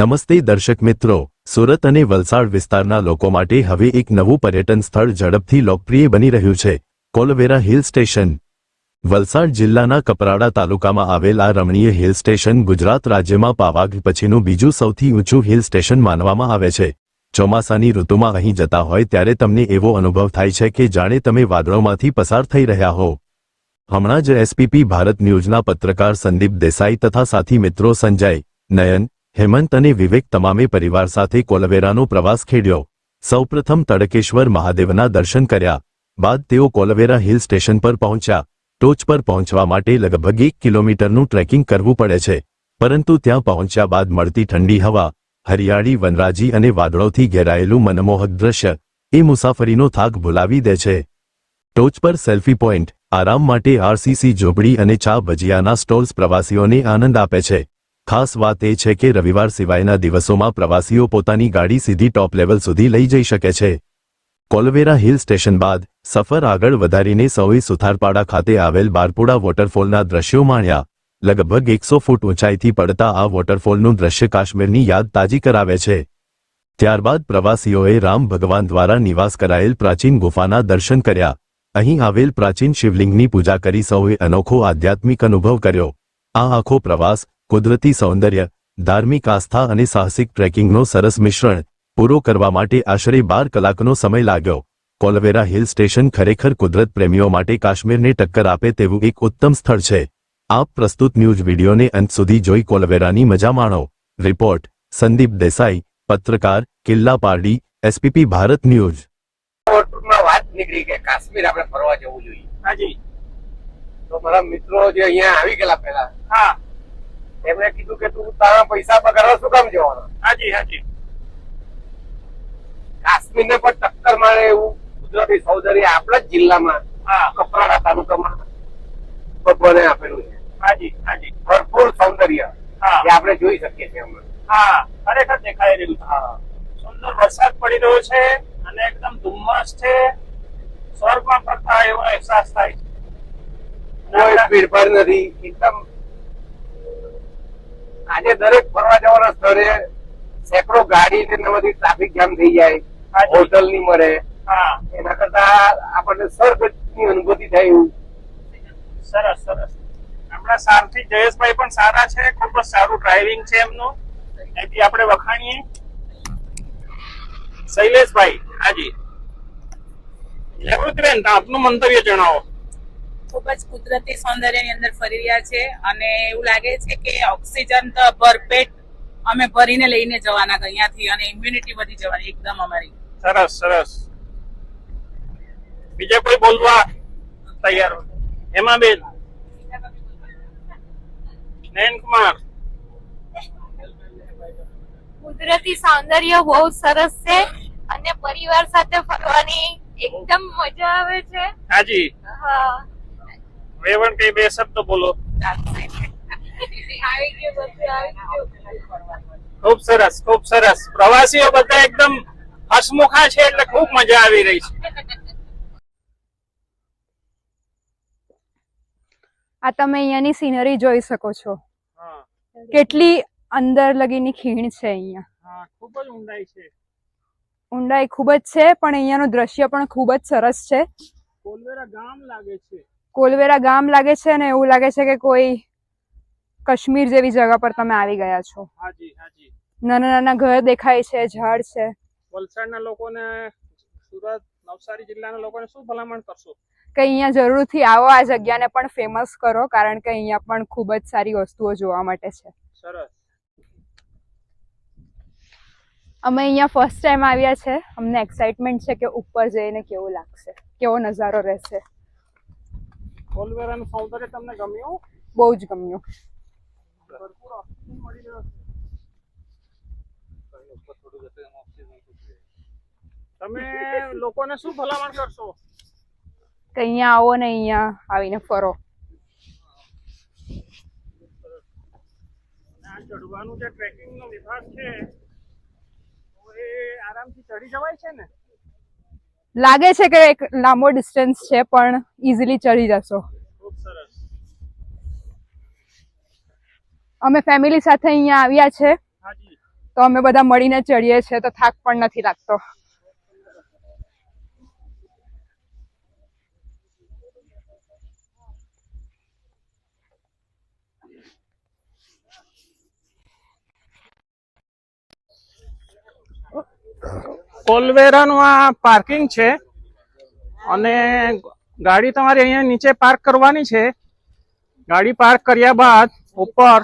નમસ્તે દર્શક મિત્રો, સુરત અને વલસાડ વિસ્તારના લોકો માટે હવે એક નવું પર્યટન સ્થળ ઝડપથી લોકપ્રિય બની રહ્યું છે, કોલવેરા હિલ સ્ટેશન. વલસાડ જિલ્લાના કપરાડા તાલુકામાં આવેલ આ રમણીય હિલ સ્ટેશન ગુજરાત રાજ્યમાં પાવાગઢ પછીનું બીજું સૌથી ઊંચું હિલ સ્ટેશન માનવામાં આવે છે. ચોમાસાની ઋતુમાં અહીં જતા હોય ત્યારે તમને એવો અનુભવ થાય છે કે જાણે તમે વાદળોમાંથી પસાર થઈ રહ્યા હો. હમણાં જ એસપીપી ભારત ન્યૂઝના પત્રકાર સંદીપ દેસાઈ તથા સાથી મિત્રો સંજય, નયન હેમંત અને વિવેક તમામે પરિવાર સાથે કોલવેરાનો પ્રવાસ ખેડ્યો. સૌપ્રથમ તડકેશ્વર મહાદેવના દર્શન કર્યા. બાદ તેઓ કોલવેરા હિલ સ્ટેશન પર પહોંચ્યા. ટોચ પર પહોંચવા માટે લગભગ એક કિલોમીટરનું ટ્રેકિંગ કરવું પડે છે. પરંતુ ત્યાં પહોંચ્યા બાદ મળતી ઠંડી હવા, હરિયાળી વનરાજી અને વાદળોથી ઘેરાયેલું મનમોહક દ્રશ્ય, એ મુસાફરીનો થાક ભૂલાવી દે છે. ટોચ પર સેલ્ફી પોઈન્ટ, આરામ માટે આરસીસી ઝોપડી અને ચા ભજીયાના સ્ટોલ્સ પ્રવાસીઓને આનંદ આપે છે. ખાસ વાત એ છે કે રવિવાર સિવાયના દિવસોમાં પ્રવાસીઓ પોતાની ગાડી સીધી ટોપ લેવલ સુધી લઈ જઈ શકે છે. કોલવેરા હિલ સ્ટેશન બાદ સફર આગળ વધારીને સૌએ સુથારપાડા ખાતે આવેલ બારપુડા વોટરફોલના દ્રશ્યો માણ્યા. લગભગ એકસો ફૂટ ઊંચાઈથી પડતા આ વોટરફોલનું દ્રશ્ય કાશ્મીરની યાદ તાજી કરાવે છે. ત્યારબાદ પ્રવાસીઓએ રામ ભગવાન દ્વારા નિવાસ કરાયેલ પ્રાચીન ગુફાના દર્શન કર્યા. અહીં આવેલ પ્રાચીન શિવલિંગની પૂજા કરી સૌએ અનોખો આધ્યાત્મિક અનુભવ કર્યો. આ આખો પ્રવાસ કુદરતી સૌંદર્ય ધાર્મિક આસ્થા અને સાહસિક ટ્રેકિંગનો સરસ મિશ્રણ પૂરો કરવા માટે આશરે બાર કલાકનો સમય લાગ્યો. કોલવેરા હિલ સ્ટેશન ખરેખર કુદરત પ્રેમીઓ માટે કાશ્મીરને ટક્કર આપે તેવું એક ઉત્તમ સ્થળ છે. આપ પ્રસ્તુત ન્યૂઝ વિડીયોને અંત સુધી જોઈ કોલવેરાની મજા માણો. રિપોર્ટ સંદીપ દેસાઈ પત્રકાર કિલ્લા પારડી એસપીપી ભારત ન્યૂઝ. વાત નીકળી કે કાશ્મીર આપણે ફરવા જવું જોઈએ. હાજી તો મારા મિત્રો જે અહીંયા આવી ગયેલા પહેલા હા. એમણે કીધું કે તું તારા પૈસા બગાડવા શું કામ જવાનો? હાજી હાજી. કાશ્મીરને પણ ટક્કર મારે એવું કુદરતી સૌંદર્ય આપણા જ જિલ્લામાં કપરાડા તાલુકામાં ભગવાને આપેલું છે. હાજી હાજી. ભરપૂર સૌંદર્ય જે આપણે જોઈ શકીએ છીએ હમણાં હા ખરેખર દેખાઈ રહ્યું છે. હા. સુંદર વરસાદ પડી રહ્યો છે અને એકદમ ધુમ્મસ છે. સ્વર્ગમાં ફરતા એવો અહેસાસ થાય છે. કોઈ ભીડભાડ નથી. એકદમ આજે દરેક ફરવા જવાના સ્થળે સેંકડો ગાડી ને બધી ટ્રાફિક જામ થઈ જાય. હોટલની મળે. એના કરતા આપણને સ્વર્ગની અનુભૂતિ થાય એવું. સરસ સરસ. આપણા સારથી જયેશભાઈ પણ સારા છે ખૂબ જ સારું ડ્રાઇવિંગ છે એમનું. એથી આપણે વખાણીએ. શૈલેષભાઈ હાજી. આપનું મંતવ્ય જણાવો. ખૂબ જ કુદરતી સૌંદર્યની અંદર ફરી રહ્યા છે અને એવું લાગે છે કે ઓક્સિજન તો ભરપેટ અમે ભરીને લઈને જવાના અહીંયાથી અને ઇમ્યુનિટી વધી જવાની એકદમ અમારી. સરસ સરસ. બીજા કોઈ બોલવા તૈયાર હોય? એમાં બેન. નયન કુમાર. કુદરતી સૌંદર્ય બહુ સરસ છે અને પરિવાર સાથે ફરવાની એકદમ મજા આવે છે. હાજી. હા. વેવણ કઈ બે શબ્દ બોલો. ખૂબ સરસ ખૂબ સરસ. પ્રવાસીઓ બધા એકદમ હસમુખા છે એટલે ખૂબ મજા આવી રહી છે. આ તમે અહીંયાની સિનરી જોઈ શકો છો. કેટલી અંદર લગીની ખીણ છે અહીંયા. ખૂબ જ ઊંડાઈ છે. ઊંડાઈ ખૂબ જ છે પણ અહીંયાનું દ્રશ્ય પણ ખૂબ જ સરસ છે. કોલવેરા ગામ લાગે છે. કોલવેરા ગામ લાગે છે ને એવું લાગે છે કે કોઈ કાશ્મીર જેવી જગા પર તમે આવી ગયા છો. નાના નાના ઘર દેખાય છે ઝાડ છે. વલસાડના લોકોને સુરત નવસારી જિલ્લાના લોકોને શું ભલામણ કરશો? કે અહીંયા જરૂરથી આવો આ જગ્યાને પણ ફેમસ કરો કારણ કે અહીંયા પણ ખૂબ જ સારી વસ્તુઓ જોવા માટે છે. સરસ. અમે અહીંયા ફર્સ્ટ ટાઈમ આવ્યા છે. અમને એક્સાઇટમેન્ટ છે કે ઉપર જઈને કેવું લાગશે કેવો નજારો રહેશે. કોલવેરાનું સૌંદર્ય તમને ગમ્યું? બહુ જ ગમ્યું. ભરપૂર ઓક્સિજન મળી રહ્યો છે. તમે લોકોને શું ભલામણ કરશો? કે અહીંયા આવો ને અહીંયા આવીને ફરો. આ ચડવાનું જે ટ્રેકિંગ નો વિભાગ છે તો એ આરામથી ચડી જવાય છે ને? લાગે છે કે એક લાંબો ડિસ્ટન્સ છે પણ ઇઝીલી ચડી જશો. સરસ. અમે ફેમિલી સાથે અહીંયા આવ્યા છે. તો અમે બધા મળીને ચડીએ છીએ તો થાક પણ નથી લાગતો. કોલવેરાનું આ પાર્કિંગ છે અને ગાડી તમારી અહીંયા નીચે પાર્ક કરવાની છે. ગાડી પાર્ક કર્યા બાદ ઉપર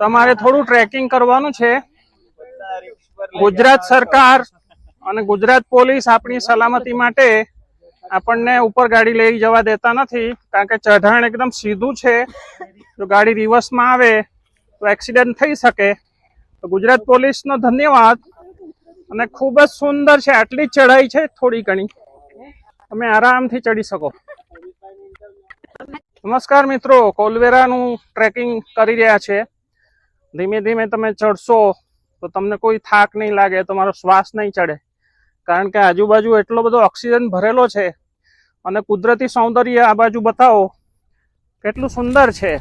તમારે થોડું ટ્રેકિંગ કરવાનું છે. ગુજરાત સરકાર અને ગુજરાત પોલીસ આપણી સલામતી માટે આપણને ઉપર ગાડી લઈ જવા દેતા નથી, કારણ કે ચઢાણ એકદમ સીધું છે. જો ગાડી રિવર્સમાં આવે તો એક્સિડન્ટ થઈ શકે. તો ગુજરાત પોલીસનો ધન્યવાદ. અને ખૂબ જ સુંદર છે. આટલી ચઢાઈ છે થોડી ઘણી. તમે આરામથી ચડી શકો. નમસ્કાર મિત્રો, કોલવેરાનું ટ્રેકિંગ કરી રહ્યા છે. ધીમે ધીમે તમે ચડશો તો તમને કોઈ થાક નહીં લાગે, તમારો શ્વાસ નહીં ચડે. કારણ કે આજુબાજુ એટલો બધો ઓક્સિજન ભરેલો છે અને કુદરતી સૌંદર્ય આ બાજુ બતાવો, કેટલું સુંદર છે.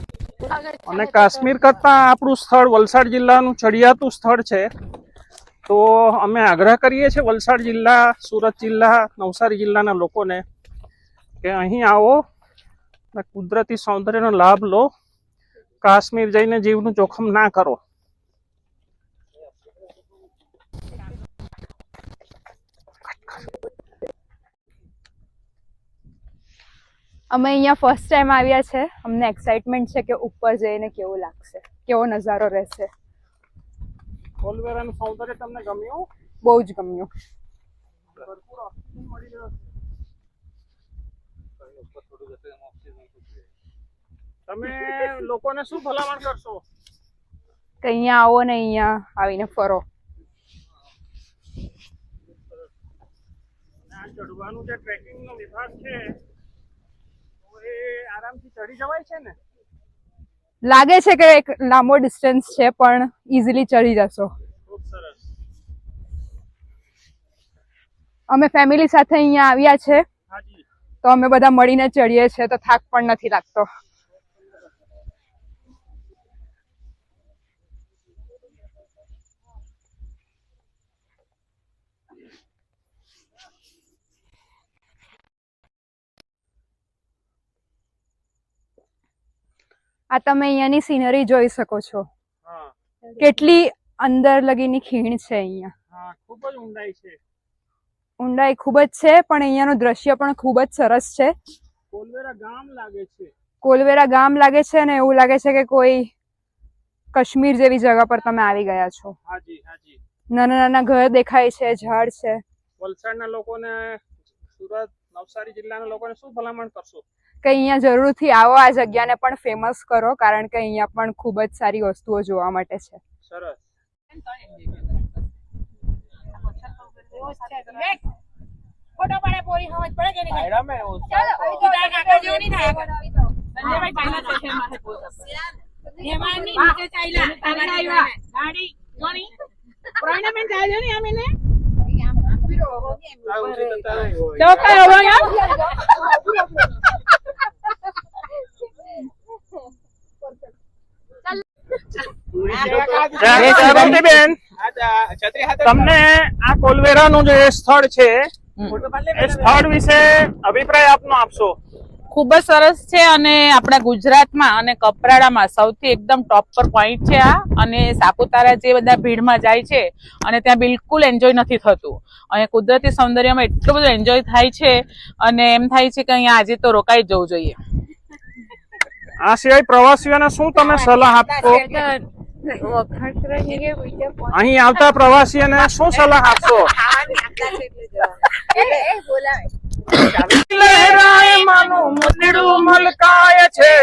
અને કાશ્મીર કરતાં આપણું સ્થળ વલસાડ જિલ્લાનું ચડિયાતું સ્થળ છે. તો અમે આગ્રહ કરીએ છીએ વલસાડ જિલ્લા, સુરત જિલ્લા, નવસારી જિલ્લાના લોકોને કે અહીં આવો અને કુદરતી સૌંદર્યનો લાભ લો. કાશ્મીર જઈને જીવનું જોખમ ના કરો. અમે અહીંયા ફર્સ્ટ ટાઈમ આવ્યા છે. અમને એક્સાઇટમેન્ટ છે કે ઉપર જઈને કેવું લાગશે, કેવો નજારો રહેશે. કોલવેરાનું સૌંદર્ય તમને ગમ્યું? બહુ જ ગમ્યું. ભરપૂર ઓક્સિજન મળી રહ્યો છે. તમે લોકોને શું ભલામણ કરશો? કે અહીંયા આવો ને અહીંયા આવીને ફરો. આ ચડવાનું જે ટ્રેકિંગ નો વિભાગ છે તો એ આરામથી ચડી જવાય છે ને? લાગે છે કે એક લાંબો ડિસ્ટન્સ છે પણ ઇઝીલી ચડી જશો. સરસ. અમે ફેમિલી સાથે અહીંયા આવ્યા છે. તો અમે બધા મળીને ચડીએ છીએ તો થાક પણ નથી લાગતો. આ તમે અહીંયાની સિનરી જોઈ શકો છો. કેટલી અંદર લગીની ખીણ છે અહીંયા. ખૂબ જ ઊંડાઈ છે. ઊંડાઈ ખૂબ જ છે પણ અહીંયાનું દ્રશ્ય પણ ખૂબ જ સરસ છે. કોલવેરા ગામ લાગે છે. કોલવેરા ગામ લાગે છે ને એવું લાગે છે કે કોઈ કાશ્મીર જેવી જગા પર તમે આવી ગયા છો. હાજી હાજી. નાના નાના ઘર દેખાય છે ઝાડ છે. વલસાડના લોકોને સુરત નવસારી જિલ્લાના લોકોને શું ભલામણ કરશો? કે અહીંયા જરૂરથી આવો આ જગ્યાને પણ ફેમસ કરો કારણ કે અહીંયા પણ ખૂબ જ સારી વસ્તુઓ જોવા માટે છે. સરસ. ફોટો પડે પોરી સમજ પડે કે નહીં ચાલો કાકા જેવું નહીં થાય સંજયભાઈ પહેલા સ્ટેશનમાં છે પોસ્ટ એમાં નીચે ચાલ્યા. ગાડી જોણી પ્રવીણાબેન ચાલ્યો ને આમ એને? યાર બેન તમને આ કોલવેરાનું જે સ્થળ છે એ સ્થળ વિશે અભિપ્રાય આપનો આપશો. ખૂબ જ સરસ છે અને આપણા ગુજરાતમાં અને કપરાડામાં સૌથી એકદમ ટોપ પર પોઈન્ટ છે આ. અને સાપુતારા જે બધા ભીડમાં જાય છે અને ત્યાં બિલકુલ એન્જોય નથી થતું. અને કુદરતી સૌંદર્યમાં એટલું બધું એન્જોય થાય છે અને એમ થાય છે કે અહીંયા આજે તો રોકાઈ જ જવું જોઈએ. આ સિવાય પ્રવાસીઓને શું તમે સલાહ આપશો અહીં આવતા પ્રવાસીઓને શું સલાહ આપશો લહેરાય માનું મુંદડું મલકાય છે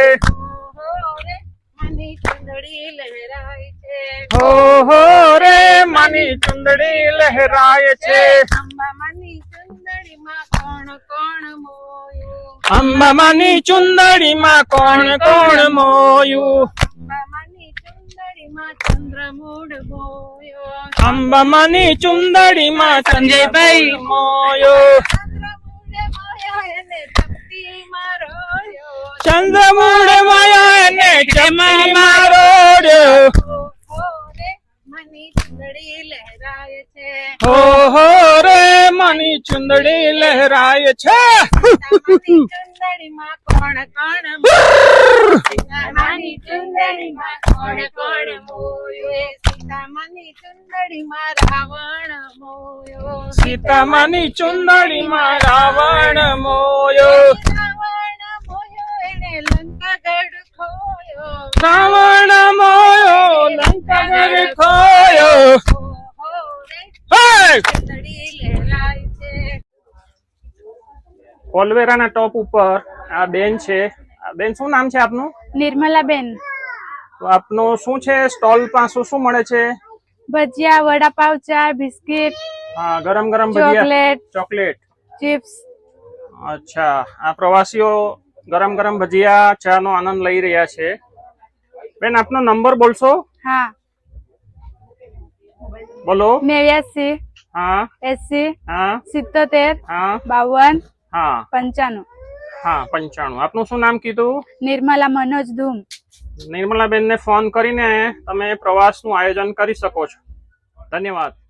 હો હો રે માની ચુંદડી લહેરાય છે અંબામાની ચુંદડીમાં કોણ કોણ મોયું અંબામાની ચુંદડીમાં સંજયભાઈ મોયો ચંદ્રમૂળ માયા ને ચમા મારોડ માની લહેરાય છે હો હો રે, મની ચુંદડી લહેરાય છે. ચુંદડીમાં કોણ કોણ ચુંદડીમાં કોણ કોણ મોયો સીતામાની ચુંદડીમાં રાવણ મોયો. સીતામાની ચુંદડીમાં રાવણ મોયો. રાવણ મોયો એને લંકા ખોયો. રાવણ મોયો લંકાગર ખોયો. હો રે હે! ચુંદડી લહેરાય છે. કોલવેરાના ટોપ ઉપર આ બેન છે. આ બેન શું નામ છે આપનું? નિર્મલાબેન. તો આપનું શું છે? સ્ટોલ પાસે શું મળે છે? ભજીયા વડાપાવ ચા બિસ્કિટ હા ગરમ ગરમ ભજીયા. ચોકલેટ. ચોકલેટ. ચિપ્સ. અચ્છા. આ પ્રવાસીઓ ગરમ ગરમ ભજીયા ચા નો આનંદ લઈ રહ્યા છે. બેન આપનો નંબર બોલશો? હા. બોલો. નેવ્યાસી. હા. એસી. હા. સિત્તોતેર. હા. બાવન. હા. પંચાણું. હા પંચાણું. આપનું શું નામ કીધું? નિર્મલા મનોજ ધૂમ. નિર્મલાબેન ને ફોન કરીને તમે પ્રવાસનું આયોજન કરી શકો છો. ધન્યવાદ.